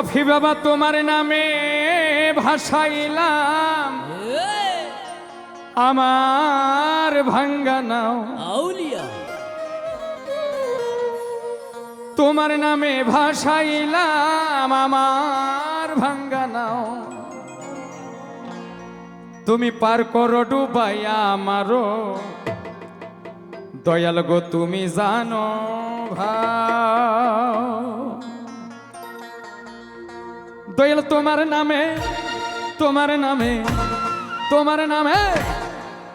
কাফি বাবা তোমার নামে ভাসাইলাম। আমার ভাঙ্গা নাও। আউলিয়া। তোমার নামে ভাসাইলাম আমার ভাঙ্গা নাও। তুমি পার করো ডুবাইয়া আমারও দয়াল গো তুমি জানো ভাও। দয়াল তোমার নামে তোমার নামে তোমার নামে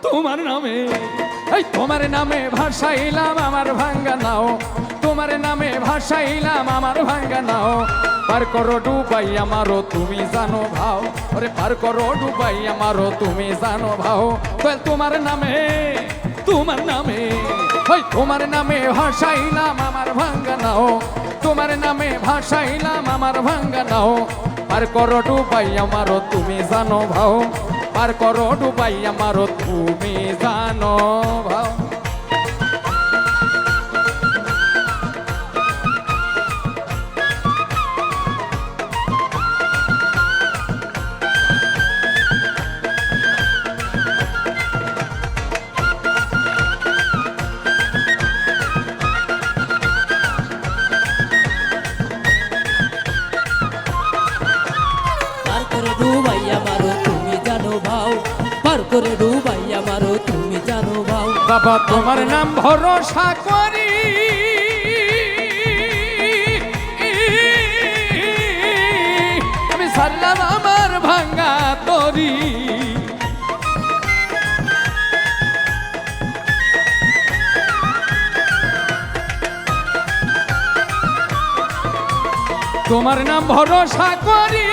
তোমার নামে। এই তোমার নামে ভাসাইলাম আমার ভাঙ্গা নাও, তোমার নামে ভাসাইলাম আমার ভাঙ্গা নাও। পার করো ডুবাই আমারও তুমি জানো ভাও, ওরে পার করো ডুবাই আমারও তুমি জানো ভাও। দয়াল তোমার নামে তোমার নামে, ওই তোমার নামে ভাসাইলাম আমার ভাঙ্গা নাও, তোমার নামে ভাসাইলাম আমার ভাঙ্গা নাও। পার করো ডুবাই আমারও তুমি জানো ভাও। পার করো ডুবাই আমারও তুমি জানো ভাও। বাবা তোমার নাম ভরসা করি। আমি সারলাম আমার ভাঙ্গা তরি। তোমার নাম ভরসা করি।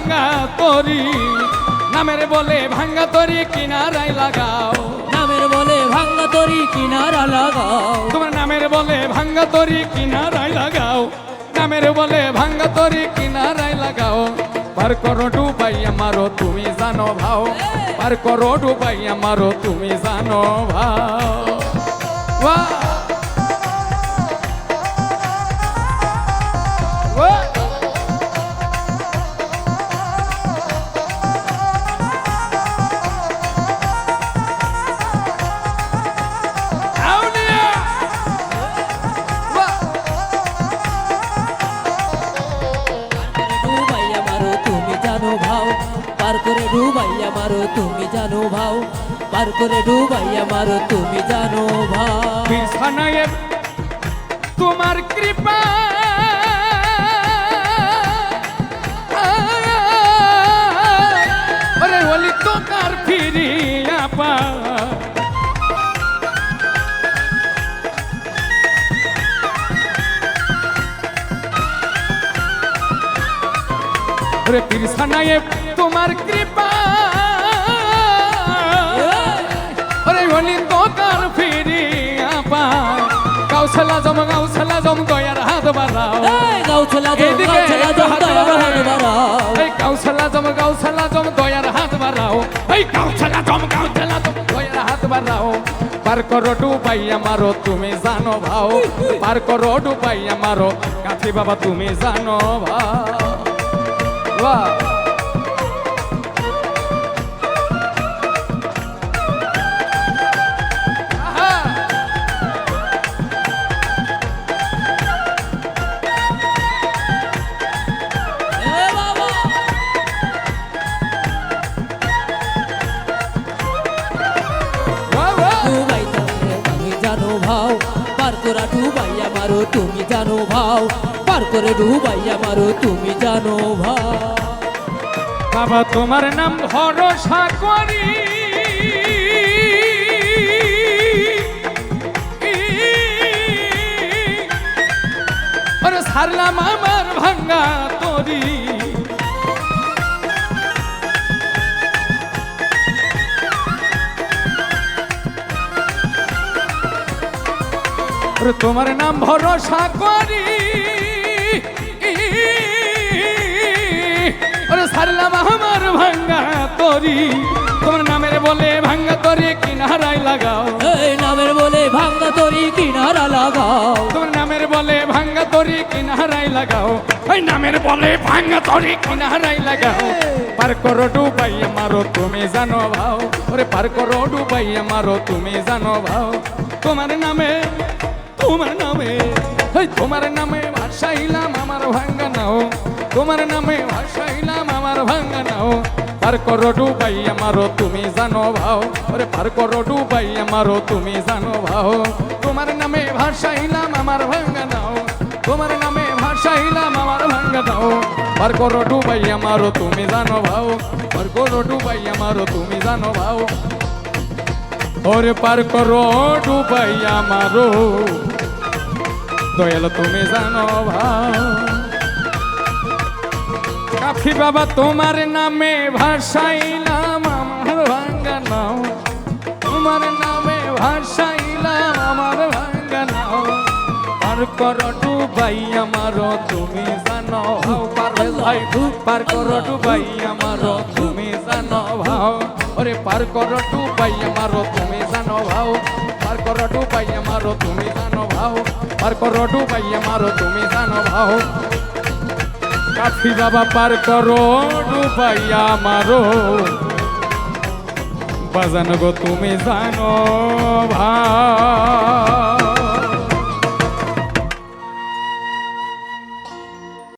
ভাঙ্গা তরি। নামের বলে ভাঙ্গা তরি কিনারায় লাগাও। নামের বলে ভাঙ্গা তরি কিনারা লাগাও। তোমার নামের বলে ভাঙ্গা তরি কিনারায় লাগাও। নামের বলে ভাঙ্গা তরি কিনারায় লাগাও। পার করো ডুবাই আমারও তুমি জানো ভাও। পার করো ডুবাই আমারও তুমি জানো ভাও। বাহ! তুমি জানো ভাও, পার করে ডুবাইয়া মারো তুমি জানো ভাও। তোমার কৃপা। আরে বলি তো কার ফিরিয়া পা। রে বিছানায় তোমার কৃপা। জম গাউছলা জম দয়ার হাত বাড়াও। এই গাউছলা জম গাউছলা জম দয়ার। হাত বাড়াও। এই গাউছলা জম গাউছলা জম দয়ার হাত বাড়াও। এই গাউছলা জম গাউছলা জম দয়ার হাত বাড়াও। পার করো ডুবাই আমারো তুমি জানো ভাও। পার করো ডুবাই আমারো কাঠি বাবা তুমি জানো ভাও। বাহ। জানো ভাও? পার করা ডুবাইয়া মারো, তুমি জানো ভাও? পার করে ডুবাইয়া মারো, তুমি জানো ভাও। বাবা, তোমার নাম ভরসা করি। তোমার নাম ভরসা করি। ওরে সারলাম আমার ভাঙ্গা তরি। তোমার নামের বলে ভাঙ্গা তরি কিনারায় লাগাও। এই নামের বলে ভাঙ্গা তরি কিনারা লাগাও। তোমার নামের বলে ভাঙ্গা তরি কিনারায় লাগাও। ওই নামের বলে ভাঙ্গা তরি কিনারায় লাগাও। পার করো ডুবাইয়া মারো তুমি জানো ভাও। ওরে পার করো ডুবাইয়া মারো তুমি জানো ভাও। তোমার নামে তোমার নামে তোমার নামে ভাসাইলাম আমার ভাঙ্গা নাও। তোমার নামে ভাসাইলাম আমার ভাঙ্গা নাও। পার করো ডুবাইয়া মারো তুমি জানো ভাও। ওরে পার করো ডুবাইয়া মারো তুমি জানো ভাও। তোমার নামে ভাসাইলাম আমার ভাঙ্গা নাও। তোমার নামে ভাসাইলাম আমার ভাঙ্গা নাও। পার করো ডুবাইয়া মারো তুমি জানো ভাও। পার করো ডুবাইয়া মারো তুমি জানো ভাও। ওরে পার করো, ডুবাইয়া মারো। দয়াল, তুমি জানো কাফি বাবা তোমার নামে ভাসাইলাম আমার ভাঙ্গা নাও। তোমার নামে ভাসাইলাম আমার ভাঙ্গা নাও। পার করো ডুবাই আমার তুমি জানো পার পার করো ডুবাই আমার তুমি জানো ভাও ওরে পার করো ডুবাই আমার তুমি জানো ভাও পার করো ডুবাই আমার তুমি জানো ভাও পার করো ডুবাই আমার তুমি জানো ভাও কাফি বাবা পার করো ডুবাইয়া মারো বাজানো গো তুমি জানো ভাই